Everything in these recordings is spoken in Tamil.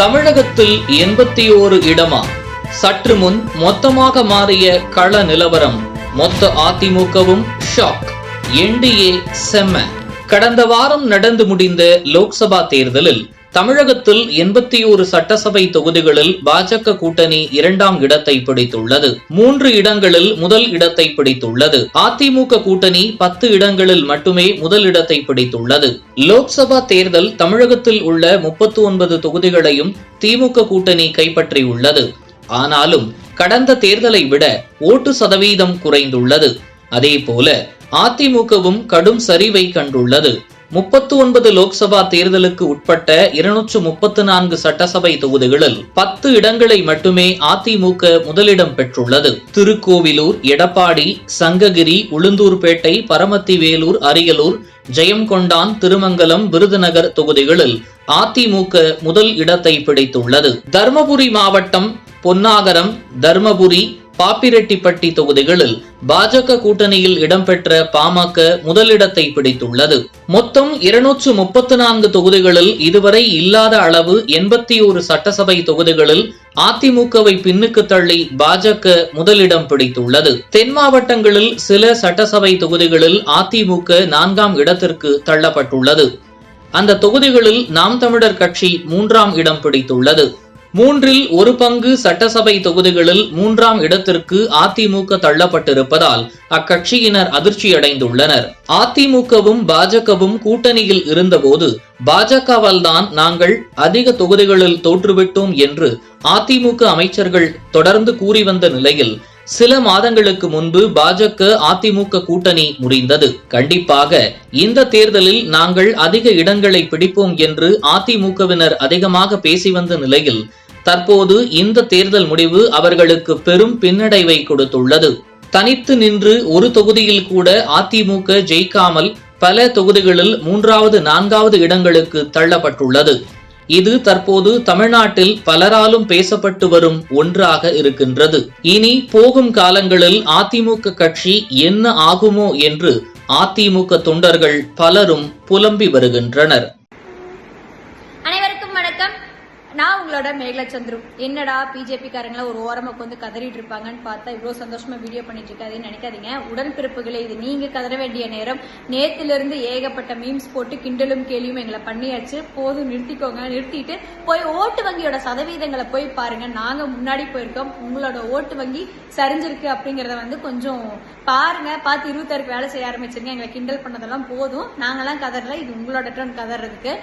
தமிழகத்தில் எண்பத்தி ஓரு இடமா? சற்று முன் மொத்தமாக மாறிய கள நிலவரம். மொத்த அதிமுகவும் ஷாக் என்டிஏ செம்ம கடந்த வாரம் நடந்து முடிந்த லோக்சபா தேர்தலில் தமிழகத்தில் எண்பத்தி ஒரு சட்டசபை தொகுதிகளில் பாஜக கூட்டணி இரண்டாம் இடத்தை பிடித்துள்ளது. மூன்று இடங்களில் முதல் இடத்தை பிடித்துள்ளது. அதிமுக கூட்டணி பத்து இடங்களில் மட்டுமே முதல் இடத்தை பிடித்துள்ளது. லோக்சபா தேர்தல் தமிழகத்தில் உள்ள முப்பத்தி ஒன்பது தொகுதிகளையும் திமுக கூட்டணி கைப்பற்றியுள்ளது. ஆனாலும் கடந்த தேர்தலை விட ஓட்டு சதவீதம் குறைந்துள்ளது. அதேபோல அதிமுகவும் கடும் சரிவை கண்டுள்ளது. முப்பத்து ஒன்பது லோக்சபா தேர்தலுக்கு உட்பட்ட இருநூற்று முப்பத்து நான்கு சட்டசபை தொகுதிகளில் பத்து இடங்களை மட்டுமே அதிமுக முதலிடம் பெற்றுள்ளது. திருக்கோவிலூர் எடப்பாடி சங்ககிரி உளுந்தூர்பேட்டை பரமத்தி வேலூர் அரியலூர் ஜெயங்கொண்டான் திருமங்கலம் விருதுநகர் தொகுதிகளில் அதிமுக முதல் இடத்தை பிடித்துள்ளது. தர்மபுரி மாவட்டம் பொன்னாகரம் தர்மபுரி பாப்பிரெட்டிப்பட்டி தொகுதிகளில் பாஜக கூட்டணியில் இடம்பெற்ற பாமக முதலிடத்தை பிடித்துள்ளது. மொத்தம் இருநூற்று முப்பத்தி நான்கு தொகுதிகளில் இதுவரை இல்லாத அளவு எண்பத்தி ஒரு சட்டசபை தொகுதிகளில் அதிமுகவை பின்னுக்கு தள்ளி பாஜக முதலிடம் பிடித்துள்ளது. தென் மாவட்டங்களில் சில சட்டசபை தொகுதிகளில் அதிமுக நான்காம் இடத்திற்கு தள்ளப்பட்டுள்ளது. அந்த தொகுதிகளில் நாம் தமிழர் கட்சி மூன்றாம் இடம் பிடித்துள்ளது. மூன்றில் ஒரு பங்கு சட்டசபை தொகுதிகளில் மூன்றாம் இடத்திற்கு அதிமுக தள்ளப்பட்டிருப்பதால் அக்கட்சியினர் அதிர்ச்சியடைந்துள்ளனர். அதிமுகவும் பாஜகவும் கூட்டணியில் இருந்தபோது பாஜகவால் தான் நாங்கள் அதிக தொகுதிகளில் தோற்றுவிட்டோம் என்று அதிமுக அமைச்சர்கள் தொடர்ந்து கூறி வந்த நிலையில் சில மாதங்களுக்கு முன்பு பாஜக அதிமுக கூட்டணி முடிந்தது. கண்டிப்பாக இந்த தேர்தலில் நாங்கள் அதிக இடங்களை பிடிப்போம் என்று அதிமுகவினர் அதிகமாக பேசி வந்த நிலையில் தற்போது இந்த தேர்தல் முடிவு அவர்களுக்கு பெரும் பின்னடைவை கொடுத்துள்ளது. தனித்து நின்று ஒரு தொகுதியில் கூட அதிமுக ஜெயிக்காமல் பல தொகுதிகளில் மூன்றாவது நான்காவது இடங்களுக்கு தள்ளப்பட்டுள்ளது. இது தற்போது தமிழ்நாட்டில் பலராலும் பேசப்பட்டு வரும் ஒன்றாக இருக்கின்றது. இனி போகும் காலங்களில் அதிமுக கட்சி என்ன ஆகுமோ என்று அதிமுக தொண்டர்கள் பலரும் புலம்பி வருகின்றனர். நான் உங்களோட மேகலா சந்துரு என்னடா பிஜேபி ஒரு ஓரமாக உட்காந்து கதறிட்டு இருப்பாங்கன்னு பார்த்தா இவ்வளவு சந்தோஷமா வீடியோ பண்ணிட்டு இருக்காதுன்னு நினைக்காதீங்க. உடன்பிறப்புகளே இது நீங்க கதற வேண்டிய நேரம். நேத்திலிருந்து ஏகப்பட்ட மீம்ஸ் போட்டு கிண்டலும் கேலியும் எங்களை பண்ணியாச்சு. போதும் நிறுத்திக்கோங்க. நிறுத்திட்டு போய் ஓட்டு வங்கியோட சதவீதங்களை போய் பாருங்க. நாங்க முன்னாடி போயிருக்கோம். உங்களோட ஓட்டு வங்கி சரிஞ்சிருக்கு அப்படிங்கறத வந்து கொஞ்சம் பாருங்க. பார்த்து இருபத்தாறுக்கு வேலை செய்ய ஆரம்பிச்சிருங்க. எங்களை கிண்டல் பண்ணதெல்லாம் போதும். நாங்கெல்லாம் கதறல. இது உங்களோட டர்ன் கதறதுக்கு.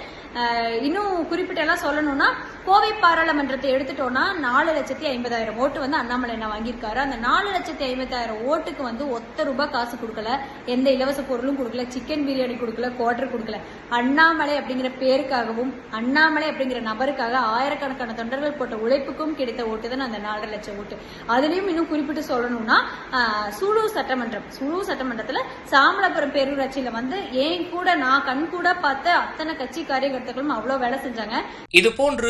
இன்னும் குறிப்பிட்ட எல்லாம் சொல்லணும்னா கோவை பாராளுமன்றத்தை எடுத்துட்டோம்னா நாலு லட்சத்தி ஐம்பதாயிரம் ஓட்டு வந்து அண்ணாமலை என்ன வாங்கியிருக்காரு. அந்த நாலு லட்சத்தி ஐம்பதாயிரம் ஓட்டுக்கு வந்து ஒத்த ரூபாய் காசு கொடுக்கல. எந்த இலவச பொருளும் கொடுக்கல. சிக்கன் பிரியாணி கொடுக்கல. குவார்டர் கொடுக்கல. அண்ணாமலை அப்படிங்கிற பேருக்காகவும் அண்ணாமலை அப்படிங்கிற நபருக்காக ஆயிரக்கணக்கான தொண்டர்கள் போட்ட உழைப்புக்கும் கிடைத்த ஓட்டு தான் அந்த நாலரை லட்சம் ஓட்டு. அதுலயும் இன்னும் குறிப்பிட்டு சொல்லணும்னா ஆஹ், சூலூர் சட்டமன்றம் சூலூர் சட்டமன்றத்துல சாமலபுரம் பேரூராட்சியில வந்து ஏன் கூட நான் கண் கூட பார்த்த அத்தனை கட்சி காரியகர்த்தாக்களும் அவ்வளவு வேலை செஞ்சாங்க. இது போன்று